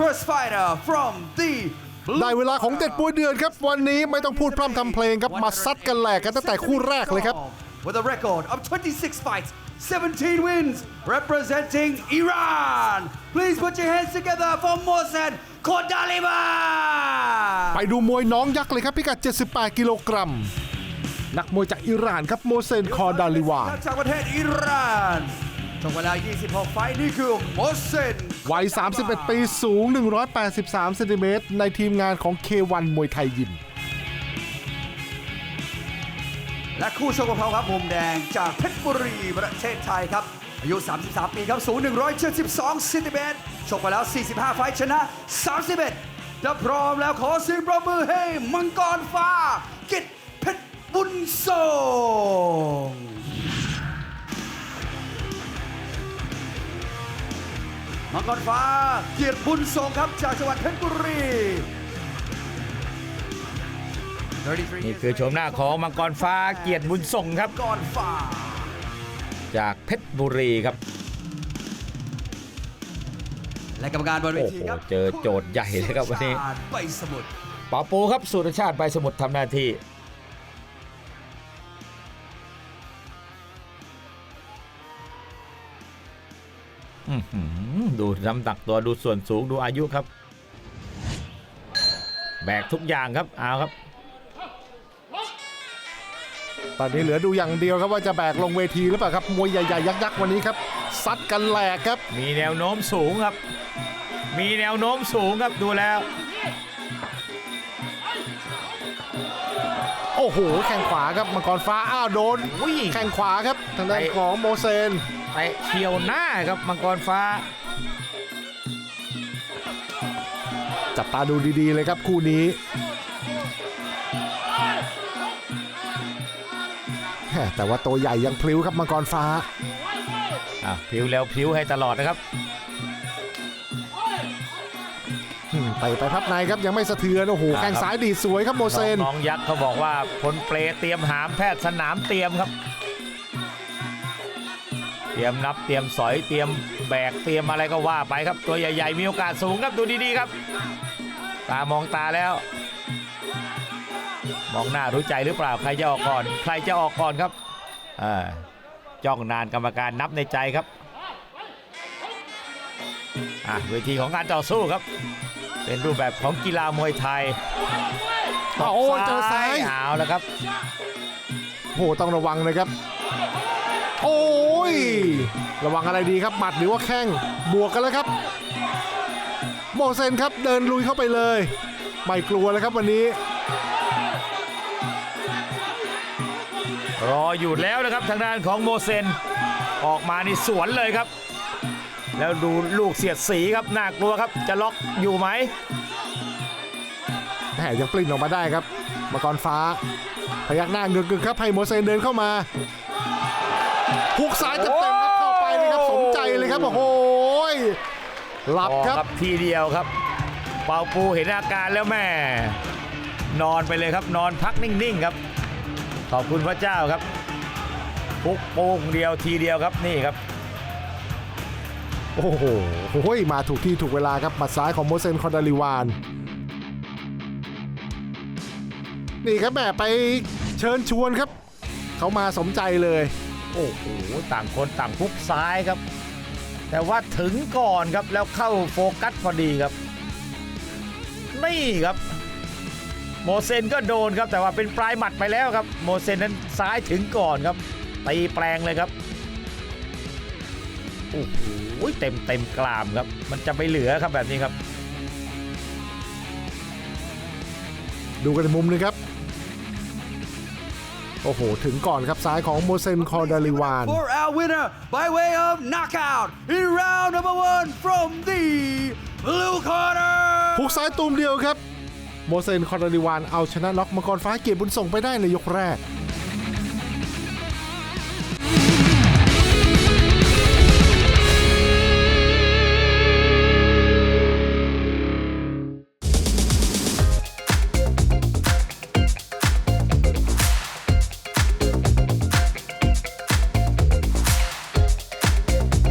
first fighter from the blue ได้เวลาของเด็ดปวยเดือนครับ วันนี้ไม่ต้องพูดพร่ำทำเพลงครับ มาซัดกันแหลกกันตั้งแต่คู่แรกเลยครับ With a record of 26 fights, 17 wins, representing Iran. Please put your hands together for Mohsen Kodalima. ไปดูมวยน้องยักษ์เลยครับ พิกัด 78 กิโลกรัม นักมวยจากอิหร่านครับโมเซนคอร์ดาลิวานจากประเทศอิหร่าน ช่วงเวลา26 ไฟท์นี่คือโมเซนวัย 31 ปี สูง 183เซนติเมตรในทีมงานของ K1 มวยไทยยิม และคู่ชกของเขาครับมุมแดงจากเพชรบุรีประเทศไทยครับ อายุ 33 ปีครับ สูง 172เซนติเมตรชกไปแล้ว 45 ไฟท์ชนะ 31ถ้าพร้อมแล้วขอเสียงปรบมือให้มังกรฟ้า กิตเพชรบุญส่ง มังกรฟ้าเกียรติบุญทรงครับจากจังหวัดเพชรบุรี33นี่คือโฉมหน้าของมังกรฟ้าเกียรติบุญส่งครับมังกรฟ้าจากเพชรบุรีครับ และกรรมการบนเวโอ้ทีโหครับเจอโจทย์ใหญ่เลยครับวันนี้สุรชาติใบสมุทรป๋าปูครับสุรชาติใบสมุทรทำหน้าที่ ดูน้ำหนักตัวดูส่วนสูงดูอายุครับ แบกทุกอย่างครับเอาครับ ตอนนี้เหลือดูอย่างเดียวครับว่าจะแบกลงเวทีหรือเปล่าครับมวยใหญ่ๆยักษ์ๆวันนี้ครับซัดกันแหลกครับ มีแนวโน้มสูงครับ มีแนวโน้มสูงครับดูแล้ว โอ้โห แข้งขวาครับมังกรฟ้า อ้าวโดนอุ้ยแข้งขวาครับ ทางด้านไปของโมเซนเตะเฉียวหน้าครับมังกรฟ้า จับตาดูดีๆเลยครับคู่นี้แหม่แต่ว่าตัวใหญ่ยังพลิ้วครับมังกรฟ้าอะพริ้วแล้วพริ้วให้ตลอดนะครับอืม ไปไปพับในครับยังไม่สะเทือนโอ้โหครับแข้งซ้ายดีดสวยครับโมเซนน้องยักษ์เขาบอกว่าพลเปรเตรียมหามแพทย์สนามเตรียมครับ เตรียมนับเตรียมสอยเตรียมแบกเตรียมอะไรก็ว่าไปครับ ตัวใหญ่ๆมีโอกาสสูงครับดูดีๆครับ ตามองตาแล้ว มองหน้ารู้ใจหรือเปล่าใครจะออกก่อน ใครจะออกก่อนครับอ่าจ้องนานกรรมการนับในใจครับอะเวทีของการต่อสู้ครับ เป็นรูปแบบของกีฬามวยไทยโอ้ยเจอซ้ายเอาแล้วครับโอ้โหต้องระวังนะครับ โอ้ย ระวังอะไรดีครับ หมัดหรือว่าแข้งบวกกันแล้วครับ โมเซนครับเดินลุยเข้าไปเลย ไม่กลัวเลยครับวันนี้ รออยู่แล้วนะครับทางด้านของโมเซน ออกมานี่สวนเลยครับ แล้วดูลูกเสียดสีครับน่ากลัวครับ จะล็อกอยู่ไหมแหมยังปลิ้นออกมาได้ครับมังกรฟ้า พยักหน้าเงึกๆครับให้โมเซนเดินเข้ามาหุกซ้ายเต็มๆครับเข้าไปเลยครับสมใจเลยครับโอ้โหยหลับพอครับทีเดียวครับ เปาปูเห็นอาการแล้วแม่นอนไปเลยครับนอนพักนิ่งๆครับ ขอบคุณพระเจ้าครับปุกโป่งเดียวทีเดียวครับนี่ครับ โอ้โหโอ้ยมาถูกที่ถูกเวลาครับหมัดซ้ายของโมเซนคอนดาลิวาน นี่ครับแม่ไปเชิญชวนครับ เขามาสมใจเลย โอ้โหต่างคนต่างพุกซ้ายครับ แต่ว่าถึงก่อนครับแล้วเข้าโฟกัสพอดีครับ นี่ครับ โมเซนก็โดนครับแต่ว่าเป็นปลายหมัดไปแล้วครับ โมเซนนั้นซ้ายถึงก่อนครับตีแปลงเลยครับ โอ้โหเต็มเต็มกรามครับ มันจะไม่เหลือครับแบบนี้ครับ ดูกันในมุมหนึงครับ โอ้โห ถึงก่อนครับซ้ายของโมเซนคอร์ดาลิวาน For our winner by way of knockout in round number one from the blue corner หุกซ้ายตูมเดียวครับ โมเซนคอร์ดาลิวานเอาชนะน็อกมังกรฟ้าเกียรติบุญส่งไปได้ในยกแรก